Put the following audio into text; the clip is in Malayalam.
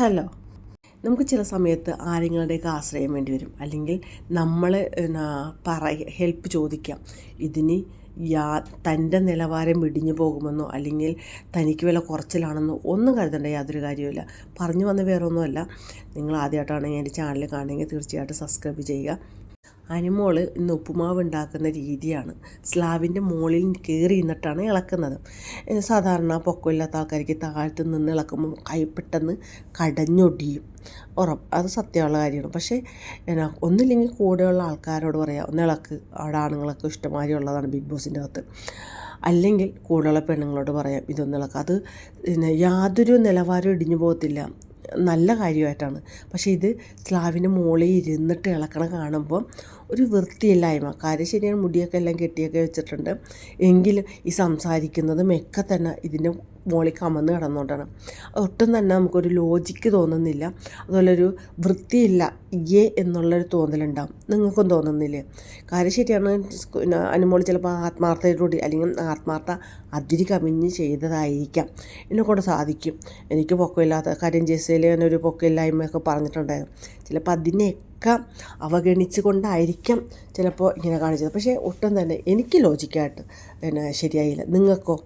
ഹലോ. നമുക്ക് ചില സമയത്ത് ആരെങ്കിലുടെയൊക്കെ ആശ്രയം വേണ്ടി വരും. അല്ലെങ്കിൽ നമ്മൾ പറ ഹെൽപ്പ് ചോദിക്കാം. ഇതിന് യാ തന്റെ നിലവാരം ഇടിഞ്ഞു പോകുമെന്നോ അല്ലെങ്കിൽ തനിക്ക് വില കുറച്ചിലാണെന്നോ ഒന്നും കരുതേണ്ട യാതൊരു കാര്യമില്ല പറഞ്ഞു വന്ന വേറൊന്നുമല്ല. നിങ്ങൾ ആദ്യമായിട്ടാണെങ്കിൽ എന്റെ ചാനൽ കാണുമെങ്കിൽ തീർച്ചയായിട്ടും സബ്സ്ക്രൈബ് ചെയ്യുക. അനുമോൾ ഇന്ന് ഉപ്പുമാവ് ഉണ്ടാക്കുന്ന രീതിയാണ്. സ്ലാവിന്റെ മുകളിൽ കയറി നിന്നിട്ടാണ് ഇളക്കുന്നത്. സാധാരണ പൊക്കമില്ലാത്ത ആൾക്കാർക്ക് താഴത്ത് നിന്ന് ഇളക്കുമ്പോൾ കൈ പെട്ടെന്ന് കടഞ്ഞൊടിയും. ഉറപ്പ്. അത് സത്യമുള്ള കാര്യമാണ്. പക്ഷേ എന്നാ ഒന്നില്ലെങ്കിൽ കൂടെയുള്ള ആൾക്കാരോട് പറയാം ഒന്ന് ഇളക്ക്. അവിടെ ആണുങ്ങളൊക്കെ ഇഷ്ടമാതിരി ഉള്ളതാണ് ബിഗ് ബോസിന്റെ അകത്ത്. അല്ലെങ്കിൽ കൂടെയുള്ള പെണ്ണുങ്ങളോട് പറയാം ഇതൊന്നും ഇളക്ക്. അത് പിന്നെ യാതൊരു നിലവാരവും ഇടിഞ്ഞു പോകത്തില്ല. നല്ല കാര്യമായിട്ടാണ്. പക്ഷേ ഇത് സ്ലാവിന്റെ മുകളിൽ ഇരുന്നിട്ട് ഇളക്കണ കാണുമ്പോൾ ഒരു വൃത്തിയില്ലായ്മ. കാര്യം ശരിയാണ് മുടിയൊക്കെ എല്ലാം കെട്ടിയൊക്കെ വെച്ചിട്ടുണ്ട്. എങ്കിലും ഈ സംസാരിക്കുന്നതും ഒക്കെ തന്നെ ഇതിന്റെ മോളിൽ കമന്ന് കിടന്നുകൊണ്ടാണ് ഒട്ടും തന്നെ നമുക്കൊരു ലോജിക്ക് തോന്നുന്നില്ല. അതുപോലെ ഒരു വൃത്തിയില്ല ഏ എന്നുള്ളൊരു തോന്നലുണ്ടാവും. നിങ്ങൾക്കും തോന്നുന്നില്ലേ? കാര്യം ശരിയാണ് അനുമോൾ ചിലപ്പോൾ ആത്മാർത്ഥയോടുകൂടി അല്ലെങ്കിൽ ആത്മാർത്ഥ അതിരി കവിഞ്ഞ് ചെയ്തതായിരിക്കാം. എന്നെ കൊണ്ട് സാധിക്കും. എനിക്ക് പൊക്കമില്ലാത്ത കാര്യം ജെസ്സിയിൽ ഞാനൊരു പൊക്കമില്ലായ്മയൊക്കെ പറഞ്ഞിട്ടുണ്ടായിരുന്നു. ചിലപ്പോൾ അതിനെയൊക്കെ അവഗണിച്ച് കൊണ്ടായിരിക്കാം ചിലപ്പോൾ ഇങ്ങനെ കാണിച്ചത്. പക്ഷേ ഒട്ടും തന്നെ എനിക്ക് ലോജിക്കായിട്ട് പിന്നെ ശരിയായില്ല. നിങ്ങൾക്കോ?